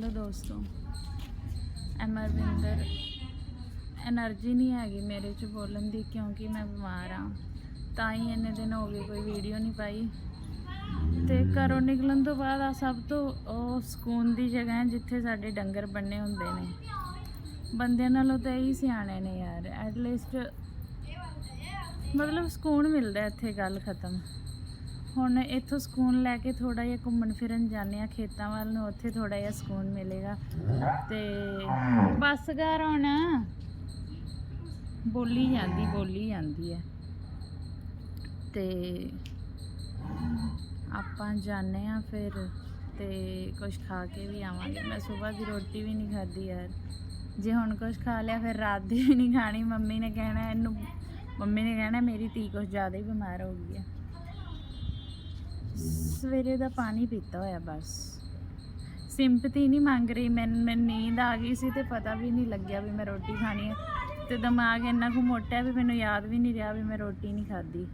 Hello ਦੋਸਤੋ। ਅਮਰਵਿੰਦਰ energy ਨਹੀਂ ਹੈਗੀ ਮੇਰੇ 'ਚ ਬੋਲਣ ਦੀ ਕਿਉਂਕਿ ਮੈਂ ਬਿਮਾਰ ਆ। ਤਾਂ ਹੀ ਇੰਨੇ ਦਿਨ ਹੋ ਗਏ ਕੋਈ ਵੀਡੀਓ ਨਹੀਂ ਪਾਈ। ਤੇ ਘਰੋਂ ਨਿਕਲਣ ਤੋਂ ਬਾਅਦ ਆ ਸਭ ਤੋਂ ਉਹ ਸਕੂਨ ਦੀ ਜਗ੍ਹਾ ਹੈ ਜਿੱਥੇ ਸਾਡੇ ਡੰਗਰ ਬੰਨੇ ਹੁੰਦੇ ਨੇ। ਬੰਦਿਆਂ ਨਾਲੋਂ ਤਾਂ ਇਹੀ ਸਿਆਣੇ ਨੇ ਯਾਰ। ਐਟ ਲੀਸਟ ਮਤਲਬ ਸਕੂਨ ਮਿਲਦਾ ਇੱਥੇ ਗੱਲ ਖਤਮ। ਹੁਣ ਇੱਥੋਂ ਸਕੂਨ ਲੈ ਕੇ ਥੋੜਾ ਜਿਹਾ ਘੁੰਮਣ ਫਿਰਨ ਜਾਂਦੇ ਆ ਖੇਤਾਂ ਵੱਲ ਨੂੰ, ਉੱਥੇ ਥੋੜਾ ਜਿਹਾ ਸਕੂਨ ਮਿਲੇਗਾ। ਤੇ ਬਸ ਘਰ ਹੁਣ ਬੋਲੀ ਜਾਂਦੀ ਬੋਲੀ ਜਾਂਦੀ ਹੈ। ਤੇ ਆਪਾਂ ਜਾਣੇ ਆ ਫਿਰ ਤੇ ਕੁਝ ਖਾ ਕੇ ਵੀ ਆਵਾਂਗੇ। ਮੈਂ ਸਵੇਰ ਦੀ ਰੋਟੀ ਵੀ ਨਹੀਂ ਖਾਧੀ ਯਾਰ। ਜੇ ਹੁਣ ਕੁਝ ਖਾ ਲਿਆ, ਫਿਰ ਰਾਤ ਦੀ ਵੀ ਨਹੀਂ ਖਾਣੀ। ਮੰਮੀ ਨੇ ਕਹਿਣਾ, ਇਹਨੂੰ ਮੰਮੀ ਨੇ ਕਹਿਣਾ, ਮੇਰੀ ਧੀ ਕੁਝ ਜ਼ਿਆਦਾ ਹੀ ਬਿਮਾਰ ਹੋ ਗਈ ਹੈ। ਸਵੇਰੇ ਦਾ ਪਾਣੀ ਪੀਤਾ ਹੋਇਆ ਬਸ। ਸਿੰਪਤੀ ਨਹੀਂ ਮੰਗ ਰਹੀ ਮੈਂ ਮੈਨੂੰ ਨੀਂਦ ਆ ਗਈ ਸੀ ਤੇ ਪਤਾ ਵੀ ਨਹੀਂ ਲੱਗਿਆ ਵੀ ਮੈਂ ਰੋਟੀ ਖਾਣੀ ਹੈ ਤੇ ਦਿਮਾਗ ਇੰਨਾ ਕੁ ਮੋਟਾ ਵੀ ਮੈਨੂੰ ਯਾਦ ਵੀ ਨਹੀਂ ਰਿਹਾ ਵੀ ਮੈਂ ਰੋਟੀ ਨਹੀਂ ਖਾਧੀ।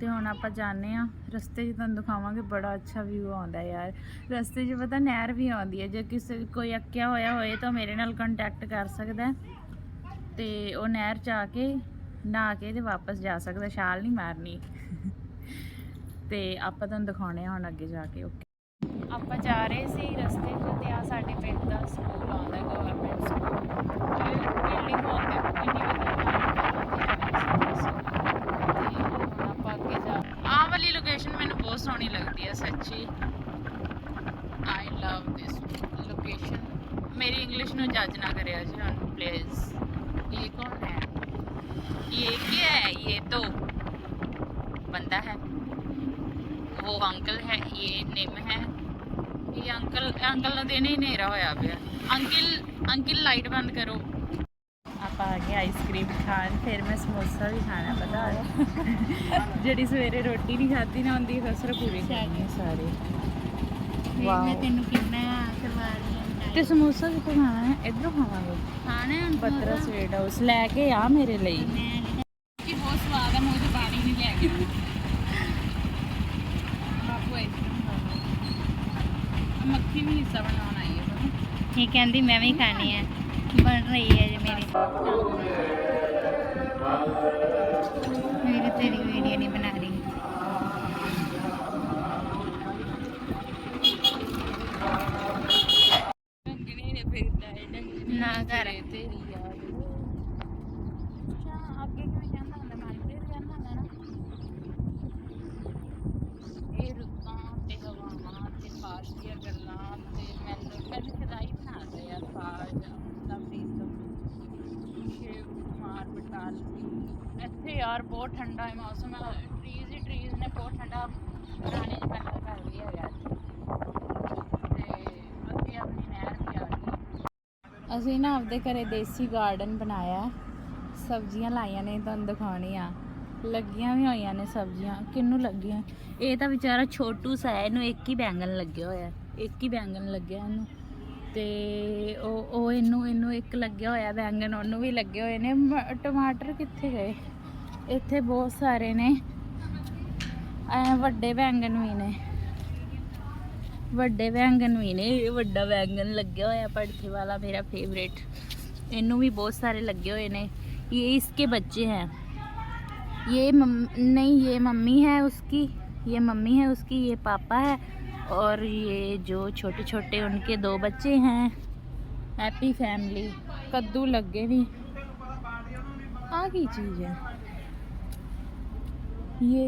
ਤੇ ਹੁਣ ਆਪਾਂ ਜਾਣੇ ਆ ਰਸਤੇ 'ਚ ਤੁਹਾਨੂੰ ਦਿਖਾਵਾਂਗੇ, ਬੜਾ ਅੱਛਾ ਵਿਊ ਆਉਂਦਾ ਯਾਰ। ਰਸਤੇ 'ਚ ਪਤਾ ਨਹਿਰ ਵੀ ਆਉਂਦੀ ਹੈ, ਜੇ ਕਿਸੇ, ਕੋਈ ਅੱਕਿਆ ਹੋਇਆ ਹੋਏ ਤਾਂ ਮੇਰੇ ਨਾਲ ਕੰਟੈਕਟ ਕਰ ਸਕਦਾ ਹੈ। ਤੇ ਉਹ ਨਹਿਰ 'ਚ ਆ ਕੇ, ਨਹਾ ਕੇ ਤੇ ਵਾਪਸ ਜਾ ਸਕਦਾ, ਛਾਲ ਨਹੀਂ ਮਾਰਨੀ। ਤੇ ਆਪਾਂ ਤੁਹਾਨੂੰ ਦਿਖਾਉਣੇ ਆ ਹੁਣ ਅੱਗੇ ਜਾ ਕੇ ਓਕੇ ਆਪਾਂ ਜਾ ਰਹੇ ਸੀ ਰਸਤੇ 'ਚ ਤੇ ਆ ਸਾਡੇ ਪਿੰਡ ਦਾ ਸਕੂਲ ਆਉਂਦਾ ਗਵਰਨਮੈਂਟ ਸਕੂਲ। ਬਿਲਡਿੰਗ ਆਉਂਦੀ ਕਿੰਨੀ ਆਹ ਵਾਲੀ ਲੋਕੇਸ਼ਨ ਮੈਨੂੰ ਬਹੁਤ ਸੋਹਣੀ ਲੱਗਦੀ ਹੈ ਸੱਚੀ। ਆਈ ਲਵ ਦਿਸ ਲੋਕੇਸ਼ਨ ਮੇਰੀ ਇੰਗਲਿਸ਼ ਨੂੰ ਜੱਜ ਨਾ ਕਰਿਆ ਜੀ ਹੁਣ ਪਲੀਜ਼ ਇਹ ਕੌਣ ਹੈ? ਇਹ ਕੀ ਹੈ? ਇਹ ਤਾਂ ਬੰਦਾ ਹੈ। ਉਹ ਅੰਕਲ ਹੈ ਇਹ ਨਿੰਮ ਹੈ। ਇਹ ਅੰਕਲ ਅੰਕਲ ਦਾ ਦਿਨ ਹੀ ਹਨੇਰਾ ਹੋਇਆ ਪਿਆ। ਅੰਕਲ ਅੰਕਲ ਲਾਈਟ ਬੰਦ ਕਰੋ। ਆਪਾਂ ਆ ਗਏ ਆਈਸਕ੍ਰੀਮ ਖਾਣ ਫਿਰ ਮੈਂ ਸਮੋਸਾ ਵੀ ਖਾਣਾ ਪਤਾ। ਜਿਹੜੀ ਸਵੇਰੇ ਰੋਟੀ ਨਹੀਂ ਖਾਦੀ ਨਾ ਹੁੰਦੀ ਫਸਰ ਪੂਰੀ ਖਾਣੀ ਸਾਰੇ। ਵਾਹ ਮੈਂ ਤੈਨੂੰ ਕਿੰਨਾ ਕਰਵਾ ਰਹੀ ਹਾਂ ਤੇ ਸਮੋਸਾ ਕਿੱਥੋਂ ਖਾਣਾ ਹੈ? ਇਧਰੋਂ ਖਾਵਾਂਗੇ। ਖਾਣਾ ਬਤਰਾ ਸਵੇਟ ਹਾਊਸ ਲੈ ਕੇ ਆ ਮੇਰੇ ਲਈ। ਮੈਂ ਕਿ ਬਹੁਤ ਸਵਾਦ ਹੈ ਮੂੰਹ ਤੇ ਪਾਣੀ ਨਹੀਂ ਲੈ ਕੇ ਮੱਖੀ ਵੀ ਹਿੱਸਾ ਬਣਾਉਣ ਆਈ ਹੈ ਪਤਾ ਇਹ ਕਹਿੰਦੀ ਮੈਂ ਵੀ ਖਾਣੀ ਹੈ ਬਣ ਰਹੀ ਹੈ ਜੇ ਮੇਰੀ। ਮੇਰੀ ਤੇਰੀ ਵੀਡੀਓ ਨਹੀਂ ਬਣਾ ਰਹੀ। ਨੇ ਕਰ। ਤੇਰੀ ਯਾਦ ਅੱਛਾ ਅੱਗੇ ਕਿਵੇਂ ਜਾਂਦਾ ਹੁੰਦਾ ਮਾਰਕੀਟ ਜਾਂਦਾ ਹੁੰਦਾ ਨਾ ਇਹ ਰੁੱਤਾਂ ਤੇ ਹਵਾਵਾਂ ਤੇ ਬਾਰਿਸ਼ ਦੀਆਂ ਗੱਲਾਂ ਤੇ ਮੈਨੂੰ ਮੈਨੂੰ ਖਿਦਾਈ ਬਣਾ ਦੇ ਯਾਰ ਬਾਜ ਲਵਪ੍ਰੀਤ ਸ਼ਿਵ ਕੁਮਾਰ ਇੱਥੇ ਯਾਰ ਬਹੁਤ ਠੰਡਾ ਹੈ, ਮੌਸਮ ਟਰੀਜ਼ ਹੀ ਟਰੀਜ਼ ਨੇ, ਬਹੁਤ ਠੰਡਾ। ਪੁਰਾਣੇ ਜਮਾਨੇ ਦਾ ਘਰ ਵੀ ਹੈਗਾ ਤੇ ਅੱਗੇ ਆਪਣੀ ਨਹਿਰ ਵੀ ਆ ਗਈ। ਅਸੀਂ ਨਾ ਆਪਦੇ ਘਰੇ ਦੇਸੀ ਗਾਰਡਨ ਬਣਾਇਆ। ਸਬਜ਼ੀਆਂ ਲਾਈਆਂ ਨੇ, ਤੁਹਾਨੂੰ ਦਿਖਾਉਣੀ ਆ। ਲੱਗੀਆਂ ਵੀ ਹੋਈਆਂ ਨੇ ਸਬਜ਼ੀਆਂ। ਕਿੰਨੂੰ ਲੱਗੀਆਂ? ਇਹ ਤਾਂ ਵਿਚਾਰਾ ਛੋਟੂ ਸਾ ਹੈ, ਇਹਨੂੰ ਇੱਕ ਹੀ ਬੈਂਗਣ ਲੱਗਿਆ ਹੋਇਆ। ਇੱਕ ਹੀ ਬੈਂਗਣ ਲੱਗਿਆ ਇਹਨੂੰ। ਤੇ ਉਹ ਉਹ ਇਹਨੂੰ ਇਹਨੂੰ ਇੱਕ ਲੱਗਿਆ ਹੋਇਆ ਬੈਂਗਣ, ਉਹਨੂੰ ਵੀ ਲੱਗੇ ਹੋਏ ਨੇ। ਟਮਾਟਰ ਕਿੱਥੇ ਗਏ? ਇੱਥੇ ਬਹੁਤ ਸਾਰੇ ਨੇ। ਐ ਵੱਡੇ ਬੈਂਗਣ ਵੀ ਨੇ। ਵੱਡੇ ਬੈਂਗਣ ਵੀ ਨੇ। ਇਹ ਵੱਡਾ ਬੈਂਗਣ ਲੱਗਿਆ ਹੋਇਆ ਪੜਥੇ ਵਾਲਾ, ਮੇਰਾ ਫੇਵਰੇਟ ਇਹਨੂੰ ਵੀ ਬਹੁਤ ਸਾਰੇ ਲੱਗੇ ਹੋਏ ਨੇ। ਇਹ ਇਸਕੇ ਬੱਚੇ ਹੈ। ये मम नहीं ये मम्मी है उसकी ये मम्मी है उसकी ये पापा है और ये जो छोटे छोटे उनके दो बच्चे हैं हैप्पी फैमिली कद्दू लगे भी आ की चीज़ है ये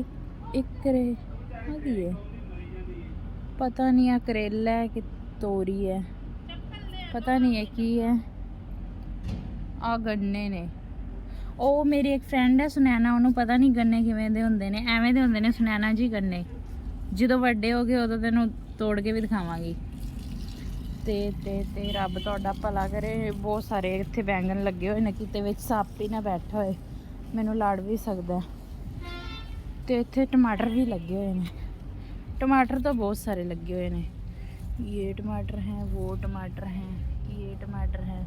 एक करे आ की है पता नहीं है करेला है कि तोरी है पता नहीं है की है ਆ ਗੰਨੇ ਨੇ ਉਹ ਮੇਰੀ ਇੱਕ ਫਰੈਂਡ ਹੈ ਸੁਨੈਨਾ ਉਹਨੂੰ ਪਤਾ ਨਹੀਂ ਗੰਨੇ ਕਿਵੇਂ ਦੇ ਹੁੰਦੇ ਨੇ ਐਵੇਂ ਦੇ ਹੁੰਦੇ ਨੇ ਸੁਨੈਨਾ ਜੀ ਗੰਨੇ ਜਦੋਂ ਵੱਡੇ ਹੋ ਗਏ ਉਦੋਂ ਤੈਨੂੰ ਤੋੜ ਕੇ ਵੀ ਦਿਖਾਵਾਂਗੀ। ਤੇ ਤੇ ਤੇ ਰੱਬ ਤੁਹਾਡਾ ਭਲਾ ਕਰੇ। ਬਹੁਤ ਸਾਰੇ ਇੱਥੇ ਬੈਂਗਣ ਲੱਗੇ ਹੋਏ ਨੇ ਕਿਤੇ ਵਿੱਚ ਸੱਪ ਹੀ ਨਾ ਬੈਠਾ ਹੋਏ। ਮੈਨੂੰ ਲੜ ਵੀ ਸਕਦਾ। ਤੇ ਇੱਥੇ ਟਮਾਟਰ ਵੀ ਲੱਗੇ ਹੋਏ ਨੇ। ਟਮਾਟਰ ਤਾਂ ਬਹੁਤ ਸਾਰੇ ਲੱਗੇ ਹੋਏ ਨੇ। ਇਹ ਟਮਾਟਰ ਹੈ, ਉਹ ਟਮਾਟਰ ਹੈ, ਇਹ ਟਮਾਟਰ ਹੈ।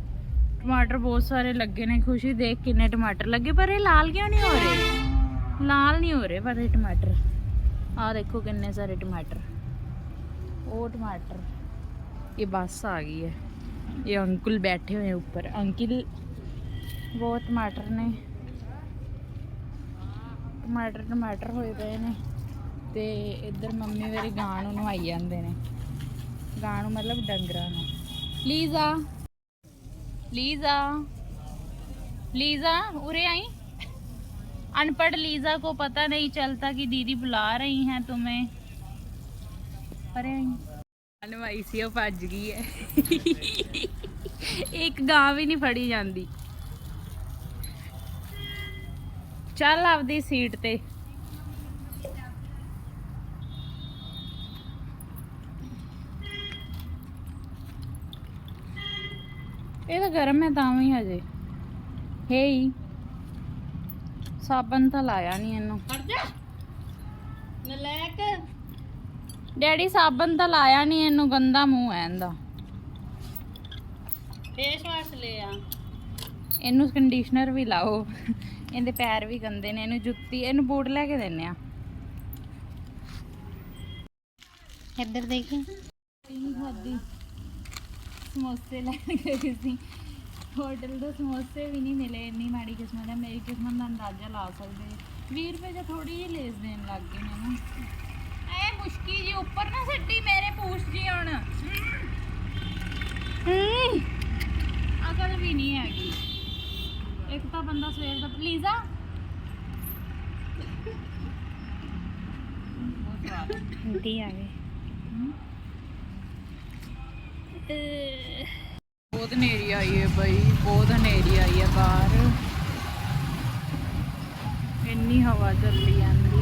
ਟਮਾਟਰ ਬਹੁਤ ਸਾਰੇ ਲੱਗੇ ਨੇ। ਖੁਸ਼ੀ ਦੇਖ ਕਿੰਨੇ ਟਮਾਟਰ ਲੱਗੇ, ਪਰ ਇਹ ਲਾਲ ਕਿਉਂ ਨਹੀਂ ਹੋ ਰਹੇ? ਲਾਲ ਨਹੀਂ ਹੋ ਰਹੇ ਪਰ ਇਹ ਟਮਾਟਰ। ਆਹ ਦੇਖੋ ਕਿੰਨੇ ਸਾਰੇ ਟਮਾਟਰ ਉਹ ਟਮਾਟਰ ਇਹ ਬੱਸ ਆ ਗਈ ਹੈ ਇਹ ਅੰਕਲ ਬੈਠੇ ਹੋਏ ਉੱਪਰ ਅੰਕਲ ਬਹੁਤ ਟਮਾਟਰ ਨੇ ਟਮਾਟਰ ਟਮਾਟਰ ਹੋਏ ਪਏ ਨੇ ਤੇ ਇੱਧਰ ਮੰਮੀ ਮੇਰੀ ਗਾਂ ਨੂੰ ਨਵਾਈ ਜਾਂਦੇ ਨੇ ਗਾਂ ਨੂੰ ਮਤਲਬ ਡੰਗਰਾਂ ਨੂੰ ਲੀਜ਼ਾ ਲੀਜ਼ਾ लीजा उरे आई अनपढ़ लीजा को पता नहीं चलता कि दीदी बुला रही हैं तुम्हें अरे ਨਵਾਈ ਸੀ ਉਹ ਭੱਜ ਗਈ ਹੈ ਇੱਕ ਗਾਂ ਵੀ ਨਹੀਂ ਫੜੀ ਜਾਂਦੀ ਚੱਲ ਆਪਦੀ ਸੀਟ ਤੇ ਇਹ ਤਾਂ ਗਰਮ ਹੈ ਤਾਂ ਵੀ ਹਜੇ ਹੇਈ ਸਾਬਣ ਤਾਂ ਲਾਇਆ ਨਹੀਂ ਇਹਨੂੰ। ਹਟ ਜਾ। ਨਲਾਇਕ। ਡੈਡੀ ਸਾਬਣ ਤਾਂ ਲਾਇਆ ਨਹੀਂ ਇਹਨੂੰ ਗੰਦਾ ਮੂੰਹ ਹੈ ਇਹਦਾ। ਫੇਸ ਵਾਸ਼ ਲੈ ਆ। ਇਹਨੂੰ ਕੰਡੀਸ਼ਨਰ ਵੀ ਲਾਓ। ਇਹਦੇ ਪੈਰ ਵੀ ਗੰਦੇ ਨੇ ਇਹਨੂੰ ਜੁੱਤੀ ਇਹਨੂੰ ਬੂਟ ਲੈ ਕੇ ਦਿੰਨੇ ਆ। ਇੱਧਰ ਦੇਖੀ। ਨਹੀਂ ਖਾਦੀ ਸਮੋਸੇ ਲੈਣ ਗਏ ਸੀ। ਹੋਟਲ ਤੋਂ ਸਮੋਸੇ ਵੀ ਨਹੀਂ ਮਿਲੇ ਇੰਨੀ ਮਾੜੀ ਕਿਸਮਤ ਹੈ ਮੇਰੀ ਕਿਸਮਤ ਦਾ ਅੰਦਾਜ਼ਾ ਲਾ ਸਕਦੇ 20 ਰੁਪਏ ਜਾਂ ਥੋੜੀ ਜਿਹੀ ਲੇਸ ਦੇਣ ਲੱਗ ਗਏ ਮੈਨੂੰ। ਐ ਮੁਸ਼ਕੀ ਜੀ ਉੱਪਰ ਨਾ ਸਿੱਟੀ ਮੇਰੇ ਪੂਛ ਜੀ ਹੁਣ। ਅਕਲ ਵੀ ਨਹੀਂ ਹੈਗੀ। ਇੱਕ ਤਾਂ ਬੰਦਾ ਸਵੇਰ ਦਾ ਪਲੀਜ਼ਾ ਸਵਾਦ। ਦੀ ਆ ਗਏ ਬਹੁਤ ਹਨੇਰੀ ਆਈ ਹੈ ਬਈ ਬਹੁਤ ਹਨੇਰੀ ਆਈ ਹੈ ਬਾਹਰ। ਇੰਨੀ ਹਵਾ ਚੱਲੀ ਜਾਂਦੀ।